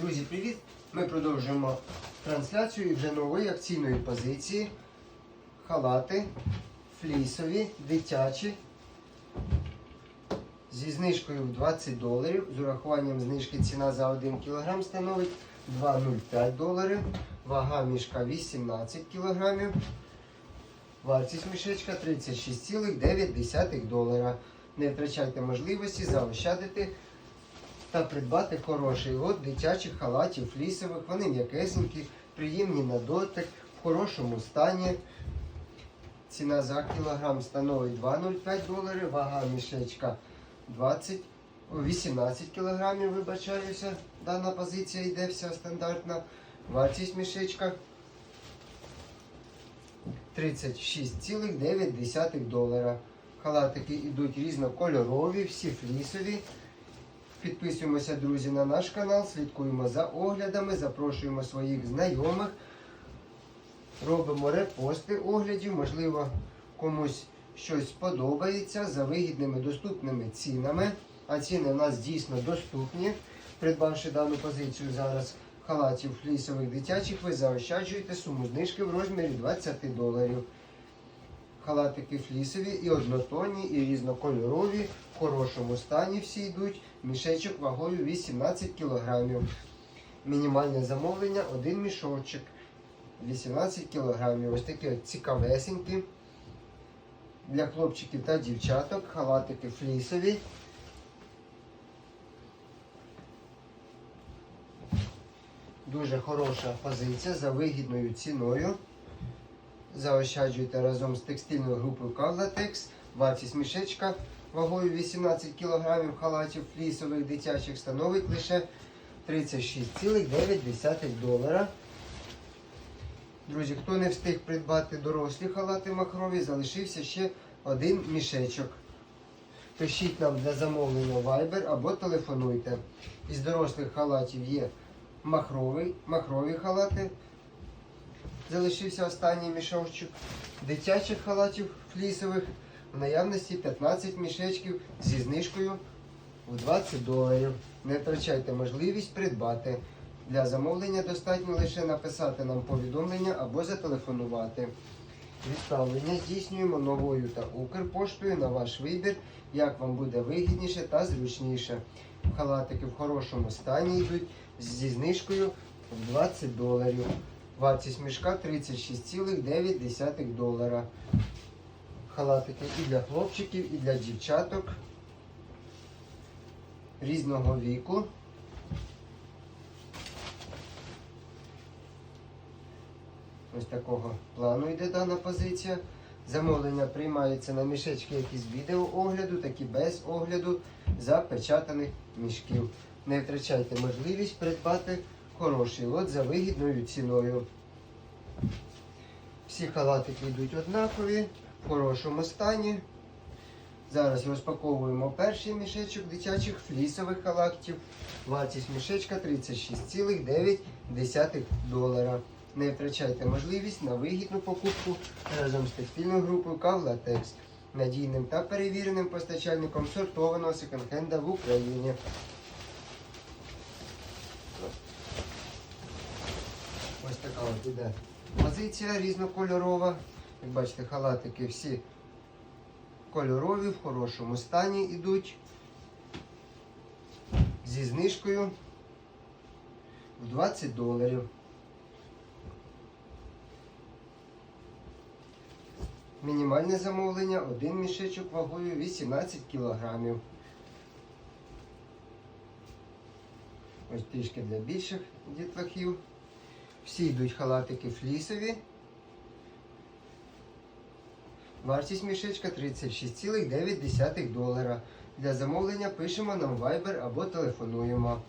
Друзі, привіт! Ми продовжуємо трансляцію вже нової акційної позиції. Халати флісові, дитячі. Зі знижкою в 20 доларів. З урахуванням знижки ціна за 1 кг становить 2,05 доларів. Вага мішка 18 кг. Вартість мішечка 36,9 долара. Не втрачайте можливості заощадити та придбати хороший лот дитячих халатів флісових. Вони м'якесенькі, приємні на дотик, в хорошому стані. Ціна за кілограм становить 2,05 доларів, вага мішечка 20, 18 кілограмів, вибачаюся. Дана позиція йде вся стандартна. Вартість мішечка 36,9 долара. Халатики йдуть різнокольорові, всі флісові. Підписуємося, друзі, на наш канал, слідкуємо за оглядами, запрошуємо своїх знайомих, робимо репости оглядів, можливо, комусь щось сподобається за вигідними доступними цінами. А ціни у нас дійсно доступні. Придбавши дану позицію зараз халатів флісових дитячих, ви заощаджуєте суму знижки в розмірі 20 доларів. Халатики флісові і однотонні, і різнокольорові, в хорошому стані всі йдуть. Мішечок вагою 18 кг. Мінімальне замовлення один мішочок 18 кг. Ось такі цікавесенькі. Для хлопчиків та дівчаток халатики флісові. Дуже хороша позиція за вигідною ціною. Заощаджуйте разом з текстильною групою Кавлатекс. Вартість мішечка вагою 18 кг халатів флісових дитячих становить лише 36,9 долара. Друзі, хто не встиг придбати дорослі халати махрові, залишився ще один мішечок. Пишіть нам для замовлення Viber або телефонуйте. Із дорослих халатів є махровий, махрові халати. Залишився останній мішочок. Дитячих халатів флісових в наявності 15 мішечків зі знижкою в 20 доларів. Не втрачайте можливість придбати. Для замовлення достатньо лише написати нам повідомлення або зателефонувати. Відправлення здійснюємо новою та Укрпоштою на ваш вибір, як вам буде вигідніше та зручніше. Халатики в хорошому стані йдуть зі знижкою в 20 доларів. Вартість мішка 36,9 долара. Халатики і для хлопчиків, і для дівчаток різного віку. Ось такого плану йде дана позиція. Замовлення приймаються на мішечки, які з відеоогляду, так і без огляду запечатаних мішків. Не втрачайте можливість придбати хороший лот за вигідною ціною. Всі халатики йдуть однакові, в хорошому стані. Зараз розпаковуємо перший мішечок дитячих флісових халатів. Вартість мішечка 36,9 долара. Не втрачайте можливість на вигідну покупку разом з текстильною групою Кавлатекс, надійним та перевіреним постачальником сортованого секонд-хенда в Україні. Ось така от іде позиція різнокольорова. Як бачите, халатики всі кольорові, в хорошому стані йдуть. Зі знижкою в 20 доларів. Мінімальне замовлення один мішечок вагою 18 кілограмів. Ось трішки для більших дітлахів. Всі йдуть халатики флісові. Вартість мішечка 36,9 долара. Для замовлення пишемо нам Viber або телефонуємо.